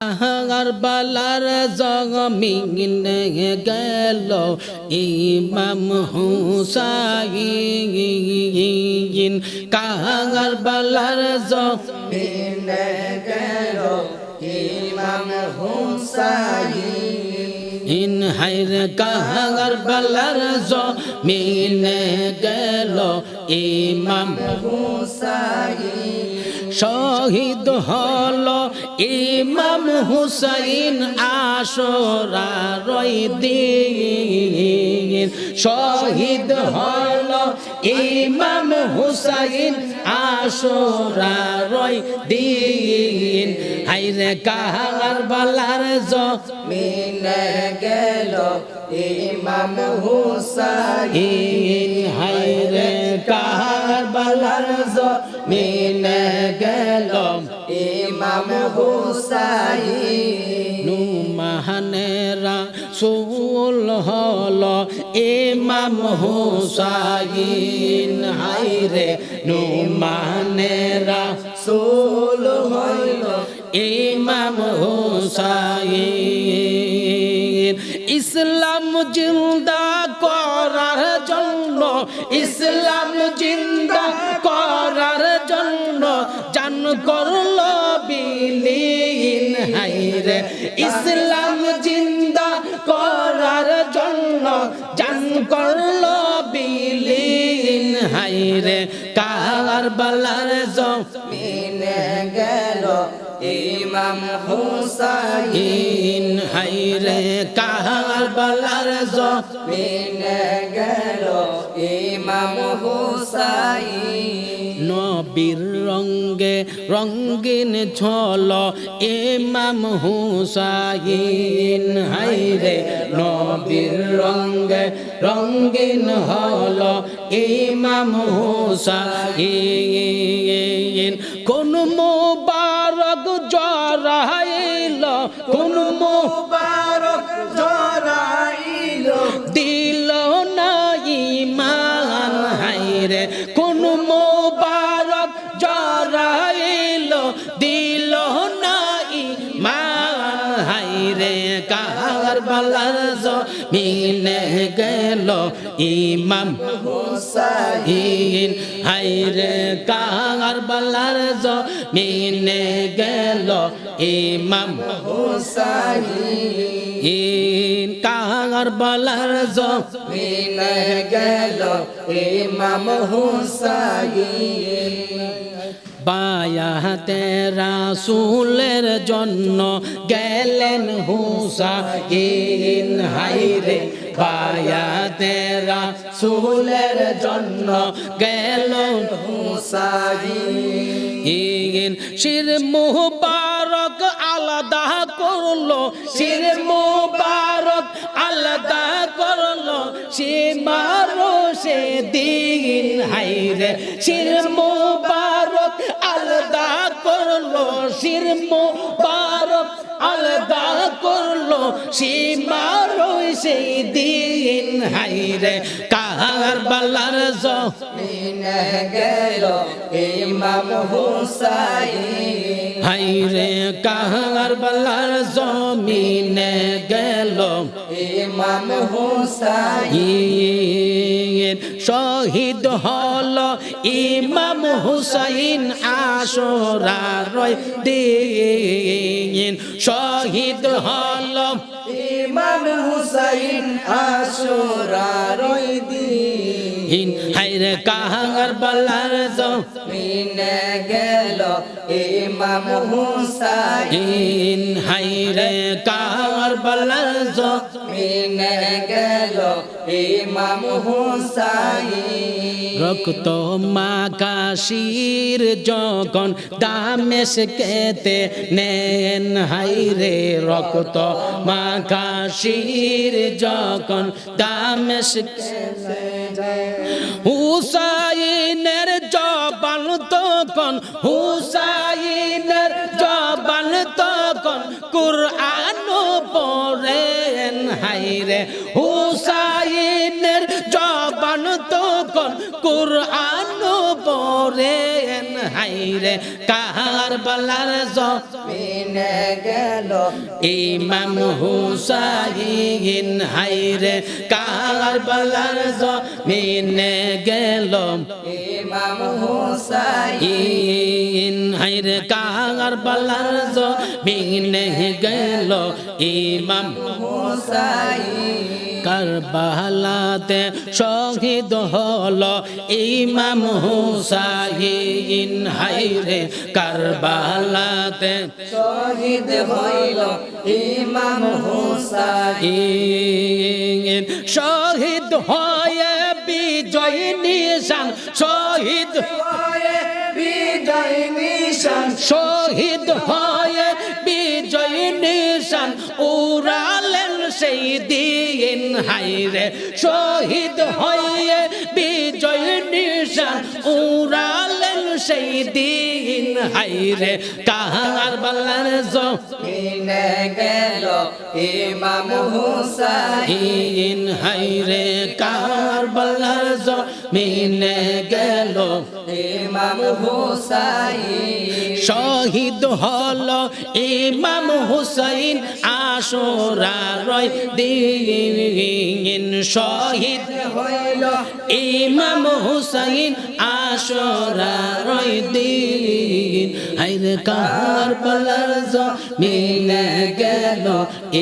আর বালার জগমিনে গেল। ইমাম হুসাইন, কাহার বালার জগমিনে গেল। ইমাম হুসাইন হাইর বালার জমিনে গেল। ইমাম শহীদ হল ইমাম হুসাইন আশরা রই দিন। শহীদ হল ইমাম হুসাইন আশরা রই দিন। হাইরে কাহার বালার জমিনে গেল ইমাম হুসাইন। কাহার বালার জমিনে গেল ইমাম হুসাইন। নুমাহানেরা সুল হল ইমাম হুসাইন। হাইরে নুমাহানেরা সোল হইল ইমাম হুসাইন। ইসলাম জিন্দা ইসলাম জিন্দা করার জন্য জান করল বিলীন। হাইরে ইসলাম জিন্দা করার জন্য জান করল বিলীন। হাইরে কার বালার জমিন মিনে গেল ইমাম হুসাইন। হাইরে কাহার বালার মিনে গেল ইমাম হুসাইন। নবীর রঙ্গে রঙ্গিন ছল ইমাম হুসাইন। হাইরে নবীর রঙ্গে রঙ্গিন হল, ইমাম হুসাইন। কোন মোবারক গেল ইমাম হুসাইন। ইন হাইরে কার বালার মিনে গেল ইমাম হুসাইন। ইন কার বালার মিনে গেল ইমাম হুসাইন। বায়াতে রাসুলের জন্য গেলেন হুসাইন। হাইরে বায়াতে রাসুলের জন্য গেল হুসাইন ইন শির মুবারক আলাদা করল, শির মুবারক আলাদা করল সে মারো সে দিন হাইরে শির মুবারক আলাদা করল, শির মুবারক আলাদা করল সে মারো সেই দিন হাইরে কাহার বালার জমিন মিনে গেল ইমাম হুসাইন। হাইরে কাহার বালার জমিনে গেল ইমাম হুসাইন। ইন শহীদ হল ইমাম হুসাইন আশরা রয় দিন। শহীদ হল ইমাম হুসাইন ইন হাইরে কাহার বালার জমিন মিনে গেল ইমাম হুসাইন। ইন হাইরে কাহার বালার জমিন মিনে গেল ইমাম হুসাইন। রক্ত মাকাশির যখন দামেশ কেতে নেন হাইরে রক্ত মাকাশির যখন দামেশ হুসাইনের জবান তখন হুসাইনের জবান তখন কুরআন পড়েন হাইরে হুসাইনের জবান তখন কোরআন পড়েন হাইরে, কারবালার মিনে গেল। ইমাম হুসাইন হাইরে, কারবালার জমিনে গেল। ইমাম হুসাইন ইন হাইরে, কারবালার জমিনে গেল। ইমাম হুসাইন কারবালাতে শহীদ হল ইমাম হুসাইন। হাইরে কারবালাতে শহীদ হইল ইমাম হুসাইন। ইন শহীদ হয়ে বিজয় নিশান, শহীদ হয়ে বিজয় নিশান, শহীদ হয়ে বিজয় নিশান। উড়ালেন সেই দিন হাইরে শহীদ হয়ে বিজয় নিশান উড়ালেন সেই দিন হাইরে কাহার বালার মিনে গেল ইমাম হুসাইন ইন হাইরে কাহার বালার মিনে গেল ইমাম হুসাইন শহীদ হল ইমাম হুসাইন আশোরা রয় দিন শহীদ হইল ইমাম হুসাইন আশোরা রয় দিন। হাইরে কাহার বলার জমিনে গেল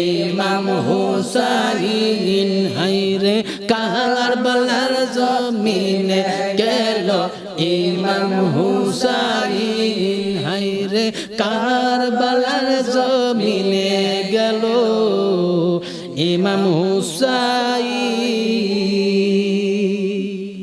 ইমাম হুসাইন। হাইরে কাহার বলার জমিনে গেল ইমাম হুসাইন। হাইরে কার বলার জমিনে